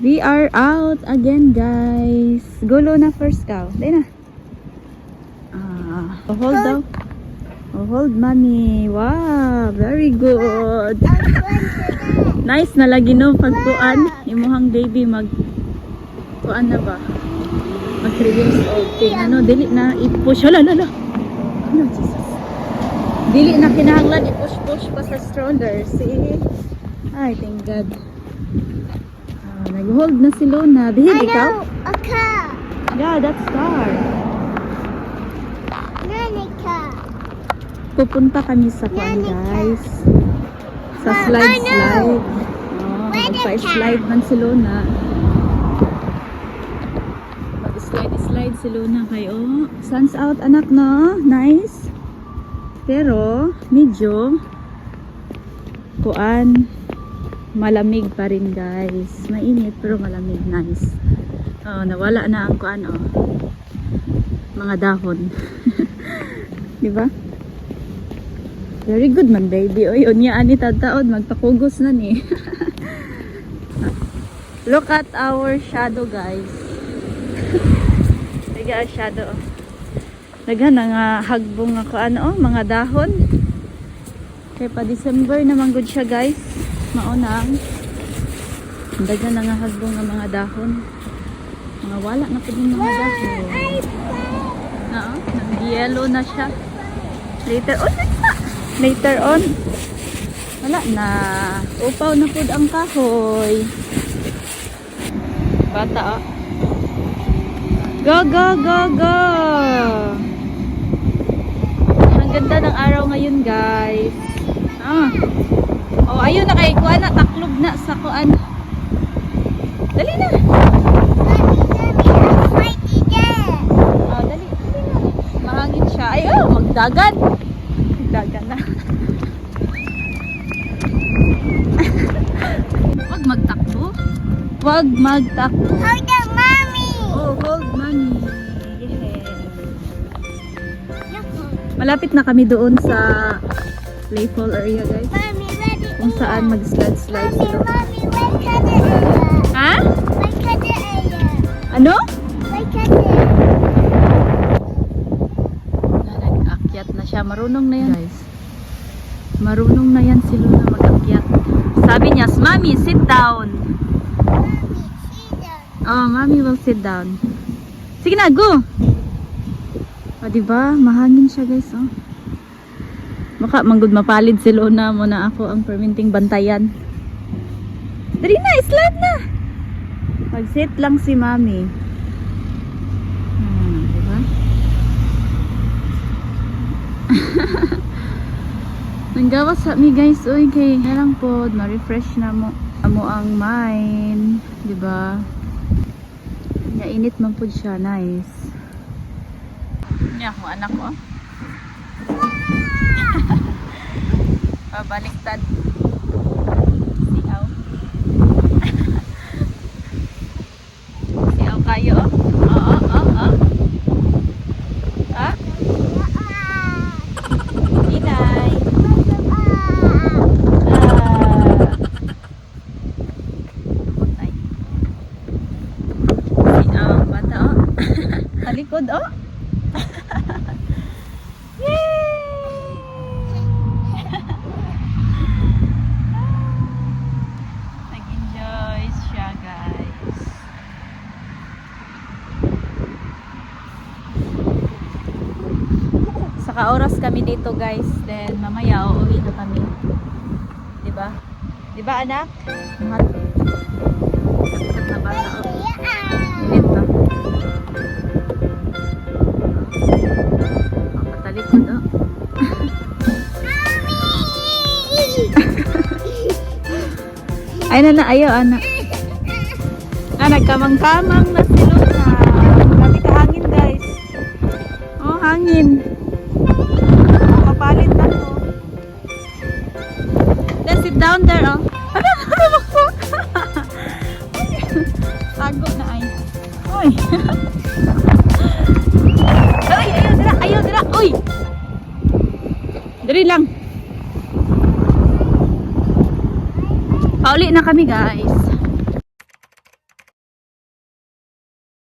We are out again, guys. Gulo na first cow. Dahil na. Ah, oh, hold daw. Oh, hold, mommy. Wow, very good. Nice na lagi no pagkuan. Imuhang baby mag kuan na ba? Mag 3 years old. Ting, ano, dili na i-push. Hala, hala. Ano, Jesus. Dili na kinahanglan i-push-push pa sa stroller. See? Ay, thank God. Nag-hold na si Luna. Bihid ikaw? a car. Yeah, that's car. Nanny car. Pupunta kami sa kuan, guys. Sa slide, ano? slide. Oh, Where the magpa-slide man si Luna. Mag-slide, slide si Luna kayo. Sun's out, anak, no? Nice. Pero, medyo, kuan, malamig pa rin, guys. Mainit, pero malamig. Nice. Oh, nawala na ang kuan, oh. Mga dahon. Di ba? Very good man, baby. Oy, unya ani tataod, magpakugos na ni. Look at our shadow, guys. Ang shadow. Naghan nga hagbong ako ano, oh, mga dahon. Kaya pa December naman good siya, guys. Maunang. Dagan na nga hagbong nga mga dahon. Mga wala na po din mga dahon. Oo, nag-yellow na siya. Later on, later on. Wala na. Upaw na po ang kahoy. Bata, oh. Go, go, go, go! Ang ganda ng araw ngayon, guys. Ah. Oh, ayun na kay kuan na taklob na sa kuan. Dali na. Oh, dali, dali na. Mahangin siya. Ay, oh, magdagan. Magdagan na. Huwag magtakbo. Huwag magtakbo. Hold the mommy. Oh, hold money. Malapit na kami doon sa playful area, guys. Mommy? Kung saan mag-slide-slide Mommy, sila. mommy, wait ka na area. Ha? Ano? Wait ka na. Nag-akyat na siya. Marunong na yan, guys. Marunong na yan si Luna mag-akyat. Sabi niya, Mami, sit down. Mommy, sit down. Oh, Mami will sit down. Sige na, go! O, diba? Mahangin siya, guys, oh. Baka manggod mapalid si Luna mo na ako ang perminting bantayan. Dali na, slide na! Mag-sit lang si Mami. Hmm, diba? Nanggawas sa mi guys, uy kay narang pod, ma-refresh na mo amo ang mind, di ba? Nya init man pod siya, nice. Nya ako anak ko. Pabaliktad. Siaw. Siaw kayo. Oo, oo, oo. Ah, inay. Ang bata oh. Talikod oh. Yay! Nag-enjoy siya guys. Saka oras kami dito guys. Then mamaya uuwi na kami. 'Di ba? 'Di ba anak? Mat. Kat na oh. Init na. Oh, patalikod oh. Ay na na ayo anak. Ah, nagkamang-kamang na si Luna. Grabe ka hangin guys. Oh, hangin. Tago na ay. Uy. Ay, ayaw dira, ayaw dira. Uy. Diri lang. Pauli na kami, guys.